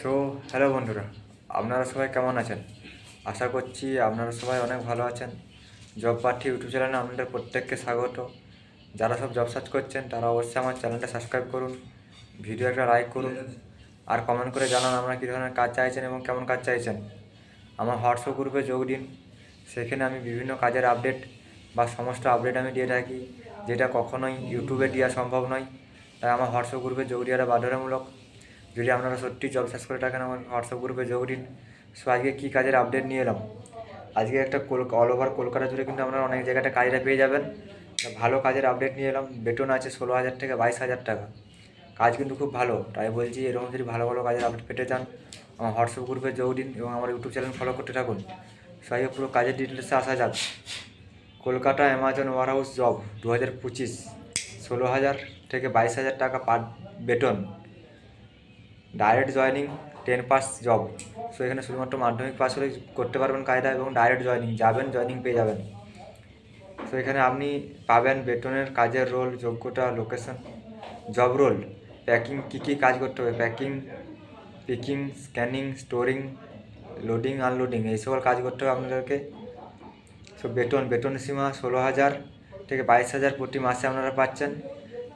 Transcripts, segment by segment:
So hello বন্ধুরা, আপনারা সবাই কেমন আছেন? আশা করছি আপনারা সবাই অনেক ভালো আছেন। জব পার্টি ইউটিউব চ্যানেলে আপনাদের প্রত্যেককে স্বাগত। যারা সব জব সার্চ করছেন, তারা অবশ্যই আমার চ্যানেলটা সাবস্ক্রাইব করুন ভিডিও একটা লাইক করুন, আর কমেন্ট করে জানান আপনারা কী ধরনের কাজ চাইছেন এবং কেমন কাজ চাইছেন। আমার হোয়াটসঅ্যাপ গ্রুপে যোগ দিন, সেখানে আমি বিভিন্ন কাজের আপডেট বা সমস্ত আপডেট আমি দিয়ে থাকি, যেটা কখনোই ইউটিউবে দেওয়া সম্ভব নয়। তাই আমার হোয়াটসঅ্যাপ গ্রুপে যোগ দেওয়াটা বাধ্যতামূলক। যদি আপনারা সত্যি জব সার্চ করে থাকেন আমার হোয়াটসঅ্যাপ গ্রুপে যোগ দিন। সো আজকে কী কাজের আপডেট নিয়ে এলাম? আজকে একটা অল ওভার কলকাতা জুড়ে কিন্তু আপনারা অনেক জায়গাতে কাজটা পেয়ে যাবেন। ভালো কাজের আপডেট নিয়ে এলাম। বেতন আছে ষোলো হাজার থেকে বাইশ হাজার টাকা। কাজ কিন্তু খুব ভালো। তাই বলছি, এরকম যদি ভালো ভালো কাজের আপডেট পেতে চান, আমার হোয়াটসঅ্যাপ গ্রুপে যোগ দিন এবং আমার ইউটিউব চ্যানেল ফলো করতে থাকুন। সো আজকে পুরো কাজের ডিটেলসে আসা যাক। কলকাতা অ্যামাজন ওয়ারহাউস জব দু হাজার পঁচিশ, ষোলো হাজার থেকে বাইশ হাজার টাকা পার বেতন। Direct joining ten pass job so এখানে শুধুমাত্র মাধ্যমিক পাস হলে করতে পারবেন কায়দা এবং ডাইরেক্ট জয়নিং যাবেন জয়নিং পেয়ে যাবেন। সো এখানে আপনি পাবেন বেতনের কাজের রোল যোগ্যতা লোকেশন জব রোল প্যাকিং কী কী কাজ করতে হবে? Packing picking scanning storing loading unloading এই সকল কাজ করতে হবে আপনাদেরকে। সো বেতন বেতন সীমা ষোলো হাজার থেকে বাইশ হাজার প্রতি মাসে আপনারা পাচ্ছেন।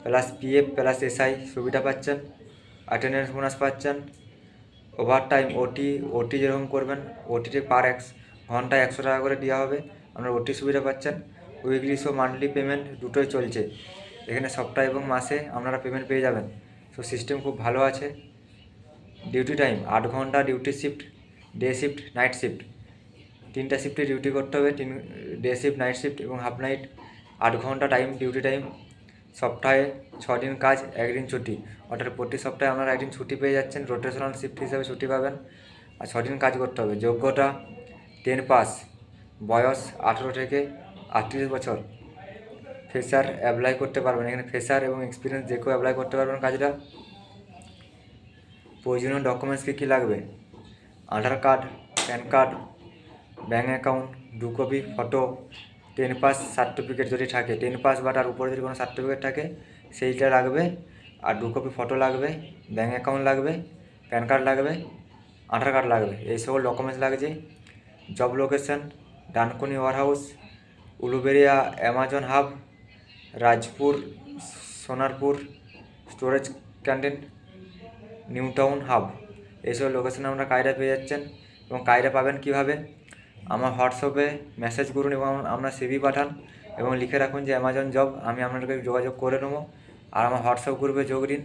প্লাস পিএফ প্লাস এসআই সুবিধা পাচ্ছেন। অ্যাটেন্ডেন্স বোনাস পাচ্ছেন। ওভার টাইম ওটি ওটি যেরকম করবেন ওটিতে পার এক্স ঘন্টায় একশো টাকা করে দেওয়া হবে। আপনারা ওটি সুবিধা পাচ্ছেন। উইকলি সো মান্থলি পেমেন্ট দুটোই চলছে। এখানে সপ্তাহ এবং মাসে আপনারা পেমেন্ট পেয়ে যাবেন। সো সিস্টেম খুব ভালো আছে। ডিউটি টাইম আট ঘণ্টা duty shift day shift night shift তিনটা শিফটে ডিউটি করতে হবে। তিন ডে শিফট নাইট শিফট এবং হাফ নাইট আট ঘণ্টা টাইম ডিউটি টাইম সপ্তাহে দিন কাজ, একদিন ছুটি। অর্থাৎ প্রতি সপ্তাহে আপনারা একদিন ছুটি পেয়ে যাচ্ছেন রোটেশনাল শিফট হিসাবে ছুটি পাবেন। আর দিন কাজ করতে হবে। যোগ্যতা টেন পাস বয়স আঠেরো থেকে আটত্রিশ বছর। ফ্রেশার অ্যাপ্লাই করতে পারবেন। এখানে ফ্রেশার এবং এক্সপিরিয়েন্স যে কেউ অ্যাপ্লাই করতে পারবেন কাজটা। প্রয়োজনীয় ডকুমেন্টস কী কী লাগবে? Aadhaar card PAN card bank account দু copy photo ten pass certificate যদি থাকে টেন পাস বা তার উপরে যদি কোনো সার্টিফিকেট থাকে, সেইটা লাগবে, আর দু কপি ফটো লাগবে ব্যাঙ্ক অ্যাকাউন্ট লাগবে প্যান কার্ড লাগবে, আধার কার্ড লাগবে, এই সকল ডকুমেন্টস লাগছে। Job location Dankuni warehouse Uluberia Amazon hub Rajpur, Sonarpur storage canteen new town hub এইসব লোকেশনে আপনারা কায়রা পেয়ে যাচ্ছেন এবং কায়রা পাবেন কীভাবে? আমার হোয়াটসঅ্যাপে মেসেজ করুন এবং আপনার সিভি পাঠান এবং লিখে রাখুন যে অ্যামাজন জব আমি আপনাদেরকে যোগাযোগ করে নেব। আর আমার হোয়াটসঅ্যাপ গ্রুপে যোগ দিন।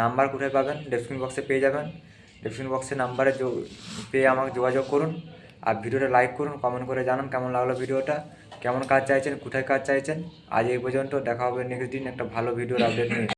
নাম্বার কোথায় পাবেন? ডেসক্রিপশন বক্সে পেয়ে যাবেন। ডেসক্রিপশন বক্সে নাম্বারে যোগ, পেয়ে আমাকে যোগাযোগ করুন। আর ভিডিওটা লাইক করুন কমেন্ট করে জানান কেমন লাগল ভিডিওটা, কেমন কাজ চাইছেন, কোথায় কাজ চাইছেন। আজ এই পর্যন্ত, দেখা হবে নেক্সট দিন একটা ভালো ভিডিওর আপডেট নিয়ে।